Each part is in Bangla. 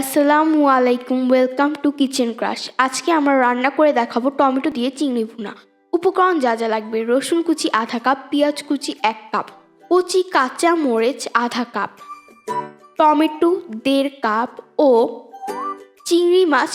আসসালামু আলাইকুম ওয়েলকাম টু কিচেন ক্রাশ আজকে আমরা রান্না করে দেখাবো টমেটো দিয়ে চিংড়ি ভুনা। উপকরণ যা যা লাগবে, রসুন কুচি আধা কাপ, পেঁয়াজ কুচি এক কাপ, কচি কাঁচা মরিচ আধা কাপ, টমেটো দেড় কাপ ও চিংড়ি মাছ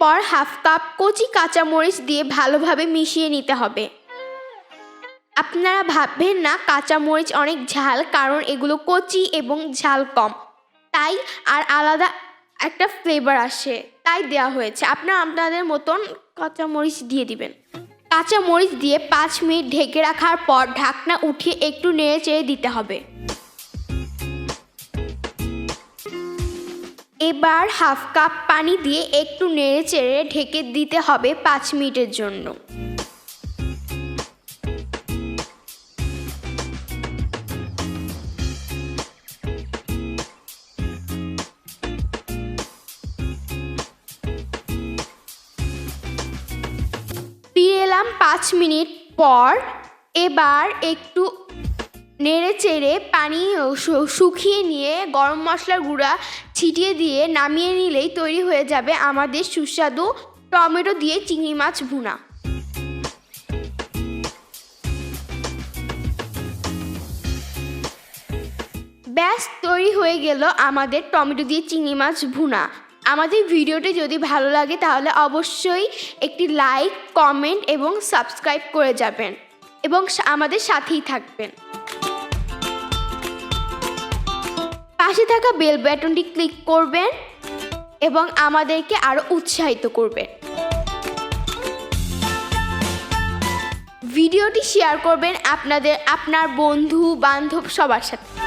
এরপর হাফ কাপ কচি কাঁচামরিচ দিয়ে ভালোভাবে মিশিয়ে নিতে হবে। আপনারা ভাববেন না, কাঁচামরিচ অনেক ঝাল, কারণ এগুলো কচি এবং ঝাল কম। তাই আর আলাদা একটা ফ্লেভার আসে, তাই দেওয়া হয়েছে। আপনারা আপনাদের মতন কাঁচামরিচ দিয়ে দিবেন। কাঁচামরিচ দিয়ে পাঁচ মিনিট ঢেকে রাখার পর ঢাকনা উঠিয়ে একটু নেড়ে চেড়ে দিতে হবে। এবার হাফ কাপ পানি দিয়ে একটু নেড়ে চেড়ে ঢেকে দিতে হবে পাঁচ মিনিটের জন্য। ফিরে এলাম পাঁচ মিনিট পর। এবার একটু নেড়ে চেড়ে পানি শুকিয়ে নিয়ে গরম মশলার গুঁড়া ছিটিয়ে দিয়ে নামিয়ে নিলেই তৈরি হয়ে যাবে আমাদের সুস্বাদু টমেটো দিয়ে চিংড়ি মাছ ভুনা। ব্যাস, তৈরি হয়ে গেল আমাদের টমেটো দিয়ে চিংড়ি মাছ ভুনা। আমাদের ভিডিওটি যদি ভালো লাগে তাহলে অবশ্যই একটি লাইক, কমেন্ট এবং সাবস্ক্রাইব করে যাবেন এবং আমাদের সাথেই থাকবেন। পাশে থাকা বেল বাটনটি ক্লিক করবেন এবং আমাদেরকে আরও উৎসাহিত করবেন। ভিডিওটি শেয়ার করবেন আপনাদের, আপনার বন্ধু বান্ধব সবার সাথে।